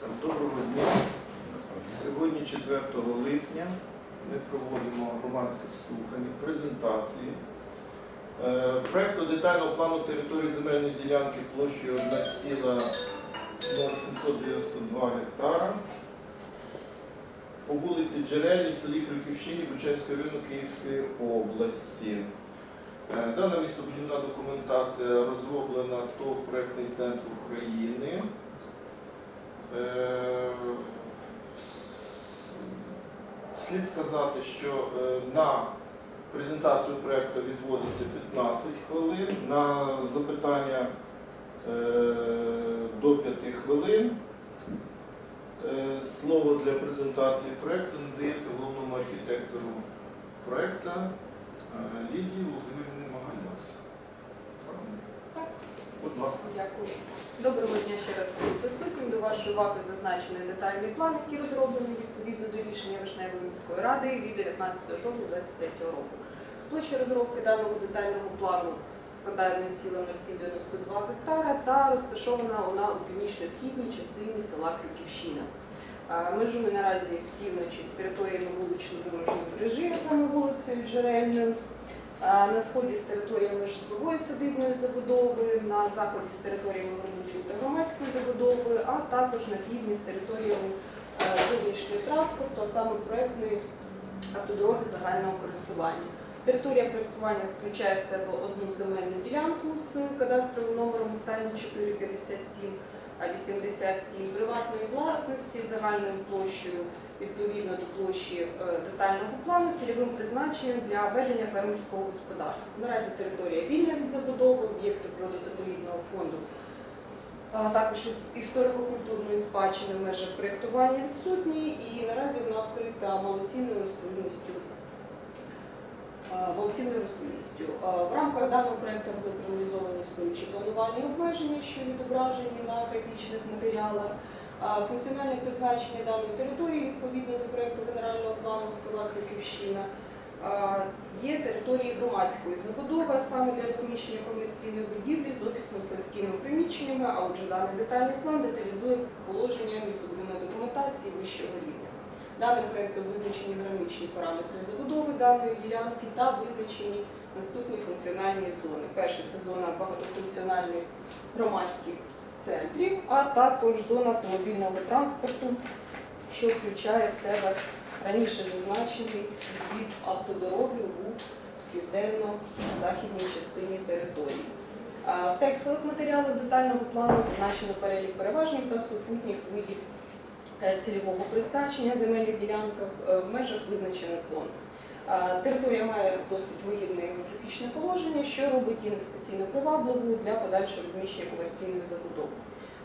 Так, доброго дня. Сьогодні, 4 липня, ми проводимо громадське слухання, презентації. Е, Проекту детального плану території земельної ділянки площею 1,0792 гектара по вулиці Джерельній, в селі Крюківщині, Бучанського району Київської області. Е, Дана містобудівна документація розроблена ТОВ проектний центр України. Е, Слід сказати, що е, на презентацію проекту відводиться 15 хвилин, на запитання е, до 5 хвилин. Слово для презентації проекту надається головному архітектору проекту е, Лідії Володимирівні ласка. Дякую. Доброго дня ще раз всім присутнім. До вашої уваги зазначений детальний план, який розроблений відповідно до рішення Вишневої міської ради від 19 жовтня 2023 року. Площа розробки даного детального плану складає 1,0792 гектара та розташована вона у північно-східній частині села Крюківщина. А, Межує наразі з півночі з територіями вуличної дорожньої мережі, саме вулицею Джерельною, на сході з територіями житлової садибної забудови, на заході з територіями робочої та громадської забудови, а також на півдні з територіями е, зовнішнього транспорту, а саме проектної автодороги загального користування. Територія проєктування включає в себе одну земельну ділянку з кадастровим номером останні 457 а 87 приватної власності загальною площею відповідно до площі е, детального плану з цільовим призначенням для ведення фермерського господарства. Наразі територія вільна від забудови, об'єкти природозаповідного фонду, а також історико-культурної спадщини в межах проєктування відсутні і наразі вона вкрита малоцінною рослинністю. а, рослинністю. В рамках даного проєкту були проаналізовані існуючі планувальні обмеження, що відображені на графічних матеріалах. Функціональне призначення даної території відповідно до проєкту генерального плану села Крюківщина а, є території громадської забудови, саме для розміщення комерційної будівлі з офісно-складськими приміщеннями, а отже даний детальний план деталізує положення містобудівної документації вищого рівня. Даним проєктом визначені граничні параметри забудови даної ділянки та визначені наступні функціональні зони. Перше це зона багатофункціональних громадських центрів, а також зона автомобільного транспорту, що включає в себе раніше зазначений від автодороги у південно-західній частині території. В текстових матеріалах детального плану зазначено перелік переважних та супутніх видів е, цільового призначення земельних ділянках е, в межах визначених зон. Територія має досить вигідне географічне положення, що робить інвестиційно привабливою для подальшого розміщення комерційної забудови.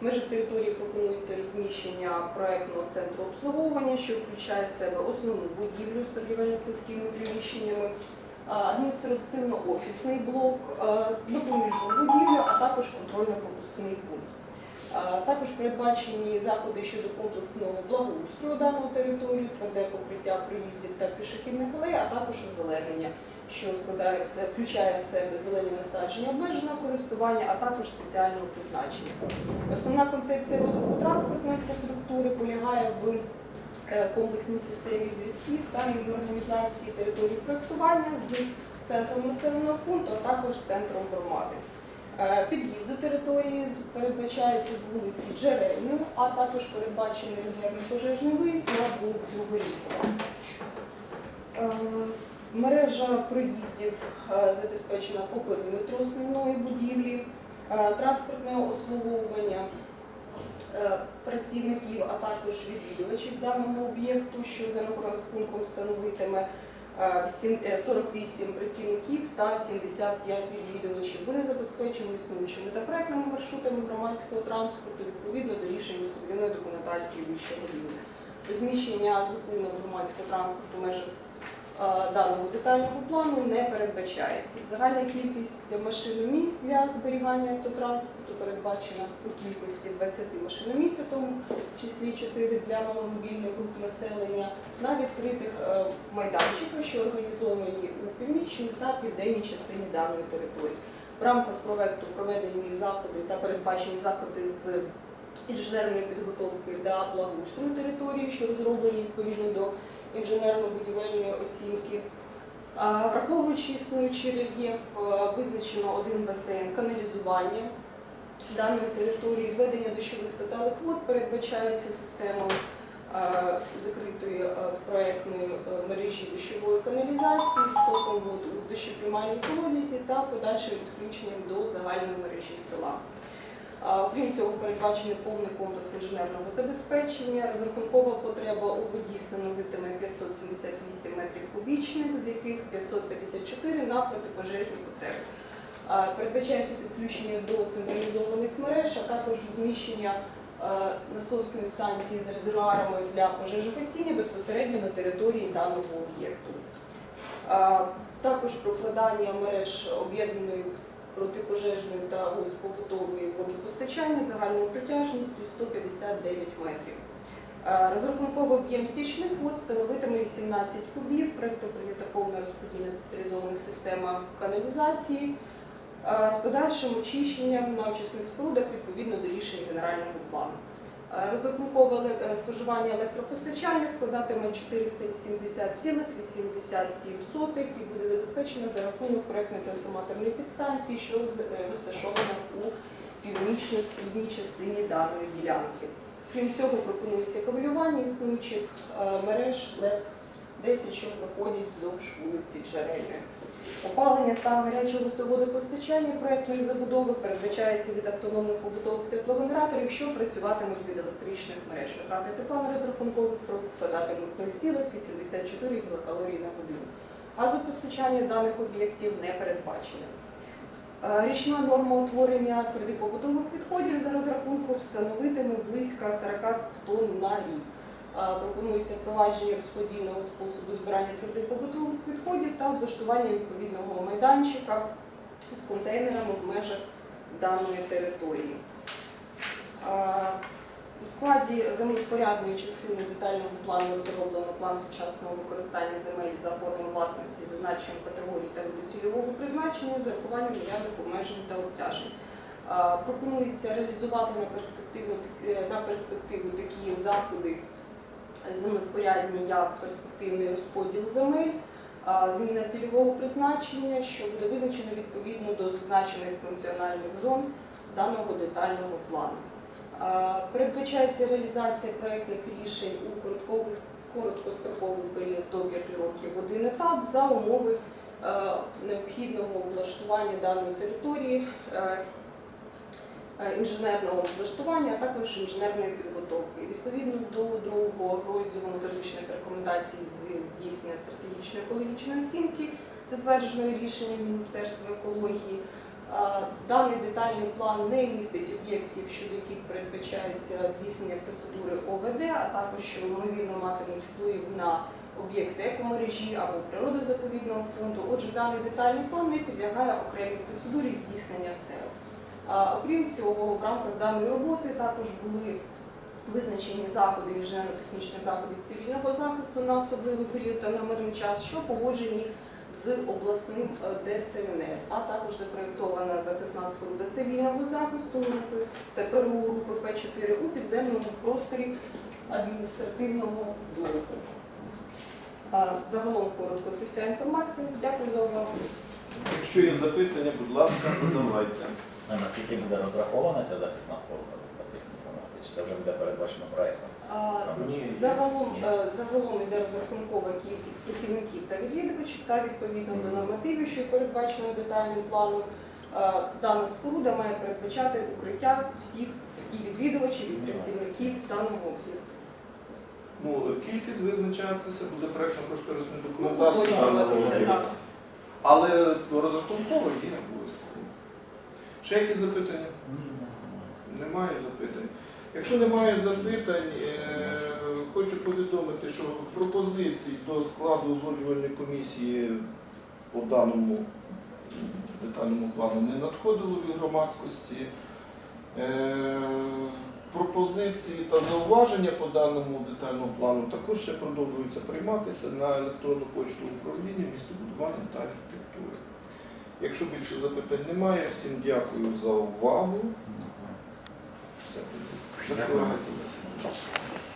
В межах території пропонується розміщення проєктного центру обслуговування, що включає в себе основну будівлю з торгівельно-сільськими приміщеннями, адміністративно-офісний блок, допоміжну будівлю, а також контрольно-пропускний пункт. Також передбачені заходи щодо комплексного благоустрою даної території, тверде покриття проїздів та пішохідних алей, а також озеленення, що складає все, включає в себе зелені насадження обмеженого користування, а також спеціального призначення. Основна концепція розвитку транспортної інфраструктури полягає в е, комплексній системі зв'язків та організації території проєктування з центром населеного пункту, а також з центром громади. Е, Під'їзд до території передбачається з вулиці Джерельної, а також передбачений резервний пожежний виїзд на вулицю Горіхова. Е, Мережа проїздів е, забезпечена по периметру основної будівлі, транспортне обслуговування е, працівників, а також відвідувачів даного об'єкту, що за рахунком становитиме е, сім- е, 48 працівників та 75 відвідувачів Вони забезпечені існуючими та проектними маршрутами громадського транспорту відповідно до рішень містобудівної документації вищого рівня. Розміщення зупинок громадського транспорту в межах е, даного детального плану не передбачається. Загальна кількість машиномісць для зберігання автотранспорту передбачена у кількості 20 машиномісць, у тому числі 4 для маломобільних груп населення, на відкритих е, майданчиках, що організовані у північній та південній частині даної території. В рамках проекту проведені заходи та передбачені заходи з інженерної підготовки та благоустрою території, що розроблені відповідно до інженерно-будівельної оцінки. Враховуючи існуючий рельєф, е, визначено один басейн каналізування даної території. Введення дощових та вод передбачається системою е, закритої е, проектної е, мережі дощової каналізації, стоком вод у дощоприймальній колодязі та подальшим підключенням до загальної мережі села. Окрім цього, передбачений повний комплекс інженерного забезпечення. Розрахункова потреба у воді становитиме 578 метрів кубічних, з яких 554 на протипожежні потреби. Передбачається підключення до централізованих мереж, а також розміщення е, насосної станції з резервуарами для пожежогасіння безпосередньо на території даного об'єкту. Також прокладання мереж об'єднаної протипожежної та госпобутової водопостачання загальною протяжністю 159 метрів. Е, Розрахунковий об'єм стічних вод становитиме 18 кубів, проєкту прийнята повна розподільна централізована система каналізації е, з подальшим очищенням на очисних спорудах відповідно до рішень генерального плану. Е, еле- е, споживання електропостачання складатиме 470,87 і буде забезпечено за рахунок проектної трансформаторної підстанції, що е, розташована у північно-східній частині даної ділянки. Крім цього, пропонується кабелювання існуючих мереж ЛЕП 10, що проходять вздовж вулиці Джерельної. Опалення та гаряче водопостачання проектної забудови передбачається від автономних побутових теплогенераторів, що працюватимуть від електричних мереж. Витрати тепла на розрахунковий срок складатимуть 0,84 кілокалорій на годину. Газопостачання даних об'єктів не передбачене. Е, Річна норма утворення твердих побутових відходів за розрахунком становитиме близько 40 тонн на рік. Е, Пропонується впровадження розподільного способу збирання твердих побутових відходів та облаштування відповідного майданчика з контейнерами в межах даної території. Е, У складі землевпорядної частини детального плану розроблено план сучасного використання земель за формою власності зазначенням категорій та виду цільового призначення з урахуванням наявних обмежень та обтяжень. Е, Пропонується реалізувати на перспективу, на перспективу такі заходи землевпорядні як перспективний розподіл земель, зміна цільового призначення, що буде визначено відповідно до зазначених функціональних зон даного детального плану. Передбачається реалізація проєктних рішень у короткових, короткостроковий період до 5 років один етап за умови е, необхідного облаштування даної території, е, е, інженерного облаштування, а також інженерної підготовки. Відповідно до другого розділу методичних рекомендацій з здійснення стратегічної екологічної оцінки, затвердженої рішенням Міністерства екології, даний детальний план не містить об'єктів, щодо яких передбачається здійснення процедури ОВД, а також що ймовірно матимуть вплив на об'єкти екомережі або природозаповідного фонду. Отже, даний детальний план не підлягає окремій процедурі здійснення СЕО. Окрім цього, в рамках даної роботи також були визначені заходи інженерно-технічних заходів цивільного захисту на особливий період та на мирний час, що погоджені з обласним е, ДСНС, а також запроєктована захисна споруда цивільного захисту групи, це ПРУ групи П4 у підземному просторі адміністративного блоку. Загалом коротко це вся інформація. Дякую за увагу. Якщо є запитання, будь ласка, задавайте. Наскільки буде розрахована ця захисна споруда вже буде передбачено проєктом? Загалом, е, загалом йде розрахункова кількість працівників та відвідувачів та відповідно до нормативів, що передбачено детальним планом. е, Дана споруда має передбачати укриття всіх і відвідувачів, і працівників даного об'єкту. Ну, кількість визначатися буде проєктно-кошторисна Ну, документація. Уточнюватися, даного так. об'єкту. Але розрахунково є обов'язково. Ще якісь запитання? Немає запитань. Якщо немає запитань, е, хочу повідомити, що пропозицій до складу узгоджувальної комісії по даному детальному плану не надходило від громадськості. Е, Пропозиції та зауваження по даному детальному плану також ще продовжуються прийматися на електронну почту управління містобудування та архітектури. Якщо більше запитань немає, всім дякую за увагу. Засідання.